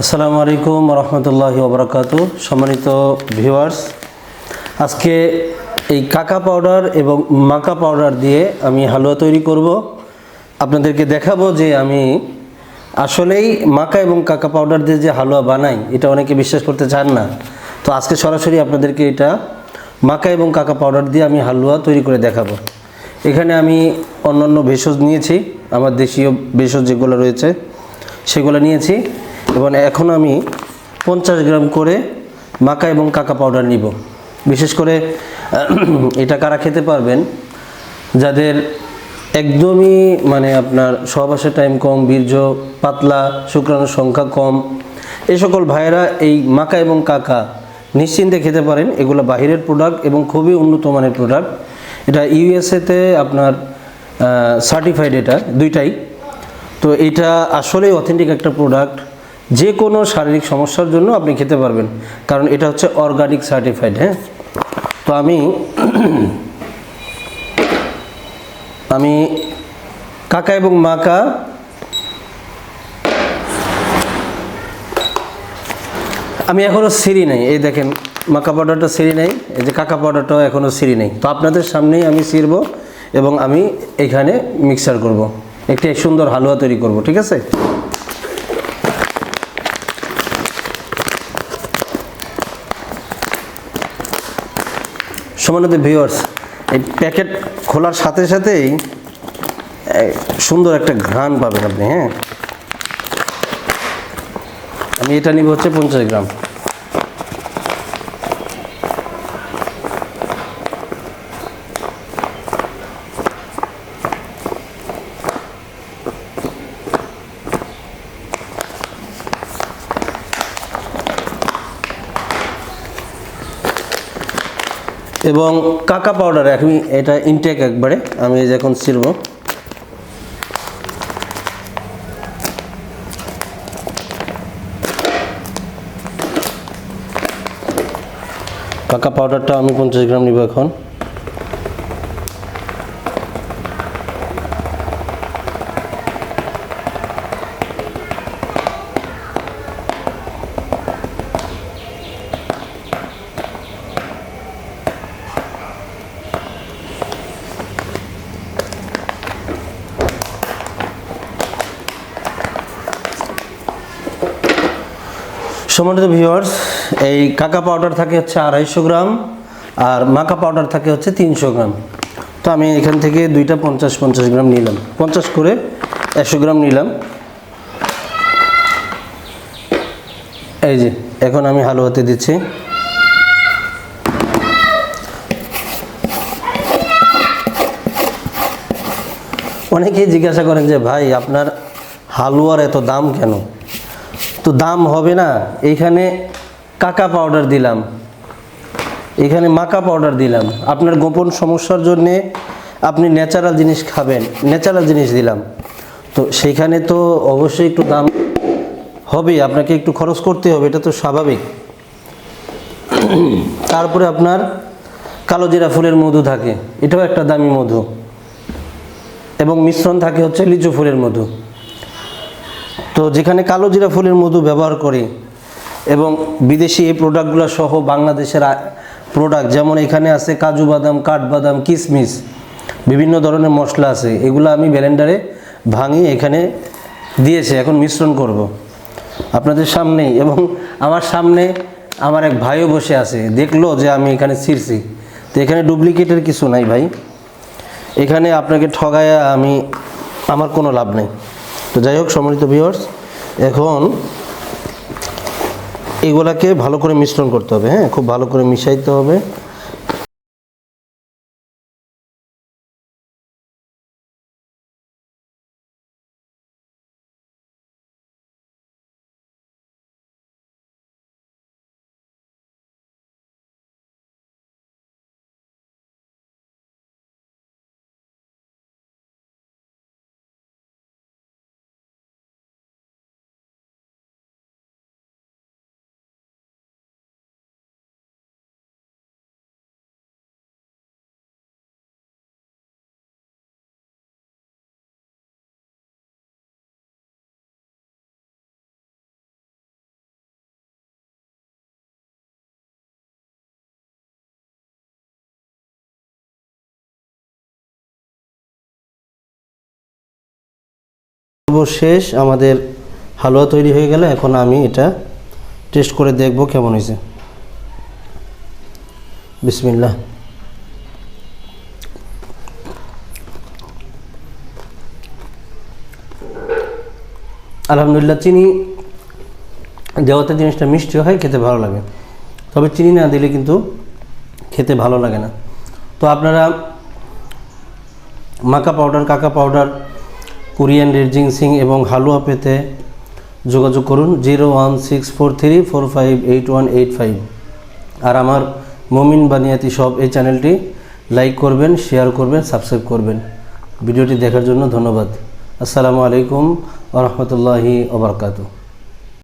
আসসালামু আলাইকুম রহমতুল্লাহি ওবরাকাত। সম্মানিত ভিউয়ার্স, আজকে এই কাকা পাউডার এবং মাকা পাউডার দিয়ে আমি হালুয়া তৈরি করব। আপনাদেরকে দেখাবো যে আমি আসলেই মাকা এবং কাকা পাউডার দিয়ে যে হালুয়া বানাই, এটা অনেকে বিশ্বাস করতে চান না। তো আজকে সরাসরি আপনাদেরকে এটা মাকা এবং কাকা পাউডার দিয়ে আমি হালুয়া তৈরি করে দেখাবো। এখানে আমি অন্যান্য ভেষজ নিয়েছি, আমার দেশীয় ভেষজ যেগুলো রয়েছে, সেগুলো নিয়েছি। এবং এখন আমি পঞ্চাশ গ্রাম করে মাকা এবং কাকা পাউডার নিব। বিশেষ করে, এটা কারা খেতে পারবেন? যাদের একদমই মানে আপনার সহবাসের টাইম কম, বীর্য পাতলা, শুক্রাণুর সংখ্যা কম এই সকল ভাইয়েরা এই মাকা এবং কাকা নিশ্চিন্তে খেতে পারেন। এগুলো বাহিরের প্রোডাক্ট এবং খুবই উন্নত মানের প্রোডাক্ট এটা ইউএসএতে আপনার সার্টিফাইড এটা, দুইটাই। তো এটা আসলেই অথেন্টিক একটা প্রোডাক্ট যে কোনো শারীরিক সমস্যার জন্য আপনি খেতে পারবেন। কারণ এটা হচ্ছে অর্গানিক সার্টিফাইড হ্যাঁ? তো আমি আমি কাকা এবং মাকা আমি এখনও সিঁড়ি নেই। এই দেখেন, মাকা পাউডারটা সিঁড়ি নেই, এই যে কাকা পাউডারটাও এখনও সিঁড়ি নেই। তো আপনাদের সামনেই আমি ছিড়ব এবং আমি এখানে মিক্সার করব। একটি সুন্দর হালুয়া তৈরি করব, ঠিক আছে? সমানত ভিউয়ার্স এই প্যাকেট খোলার সাথে সাথেই সুন্দর একটা ঘ্রাণ পাবেন আপনি হ্যাঁ? আমি এটা নিব হচ্ছে পঞ্চাশ গ্রাম। এবং কাকা পাউডার আমি এটা ইনটেক একবারে, আমি যখন ছিড়ব কাকা পাউডারটা আমি পঞ্চাশ গ্রাম নিব এখন। সম্মানিত ভিউয়ার্স এই কাকা পাউডার থাকে হচ্ছে আড়াইশো গ্রাম আর মাকা পাউডার থাকে হচ্ছে তিনশো গ্রাম। তো আমি এখান থেকে দুইটা পঞ্চাশ পঞ্চাশ গ্রাম নিলাম। পঞ্চাশ করে একশো গ্রাম নিলাম। এই যে, এখন আমি হালুয়াতে দিচ্ছি। অনেকেই জিজ্ঞাসা করেন যে, ভাই, আপনার হালুয়ার এত দাম কেন? তো দাম হবে না। এইখানে কাকা পাউডার দিলাম। এখানে মাকা পাউডার দিলাম। আপনার গোপন সমস্যার জন্যে আপনি ন্যাচারাল জিনিস খাবেন। ন্যাচারাল জিনিস দিলাম। তো সেইখানে তো অবশ্যই একটু দাম হবে। আপনাকে একটু খরচ করতে হবে, এটা তো স্বাভাবিক। তারপরে আপনার কালো জিরা ফুলের মধু থাকে। এটাও একটা দামি মধু। এবং মিশ্রণ থাকে হচ্ছে লিচু ফুলের মধু। তো যেখানে কালো জিরা ফুলের মধু ব্যবহার করি এবং বিদেশি এই প্রোডাক্টগুলো সহ বাংলাদেশের প্রোডাক্ট যেমন এখানে আছে কাজু বাদাম কাঠবাদাম কিশমিশ বিভিন্ন ধরনের মশলা আছে। এগুলো আমি ব্লেন্ডারে ভাঙি, এখানে দিয়েছে, এখন মিশ্রণ করব। আপনাদের সামনেই এবং আমার সামনে আমার এক ভাইও বসে আছে। দেখল যে আমি এখানে ছিঁড়ছি। তো এখানে ডুপ্লিকেটের কিছু নাই ভাই। এখানে আপনাকে ঠগায় আমি, আমার কোনো লাভ নেই। তো যাই হোক, সম্মানিত ভিউয়ার্স এখন এগুলাকে ভালো করে মিশ্রণ করতে হবে হ্যাঁ? খুব ভালো করে মিশাইতে হবে। সর্বশেষ আমাদের হালুয়া তৈরি হয়ে গেলে। এখন আমি এটা টেস্ট করে দেখব কেমন হয়েছে। বিসমিল্লাহ। আলহামদুলিল্লাহ, চিনি দেওয়াতে জিনিসটা মিষ্টি হয়, খেতে ভালো লাগে। তবে চিনি না দিলে কিন্তু খেতে ভালো লাগে না। তো আপনারা মাকা পাউডার, কাকা পাউডার কোরিয়ান রেড সিং এবং হালুয়া পেতে যোগাযোগ করুন zero one six four three four five eight one eight five. আর আমার মমিন বানিয়াতি সব এই চ্যানেলটি লাইক করবেন, শেয়ার করবেন, সাবস্ক্রাইব করবেন। ভিডিওটি দেখার জন্য ধন্যবাদ। আসসালামু আলাইকুম আ রহমতুল্লাহি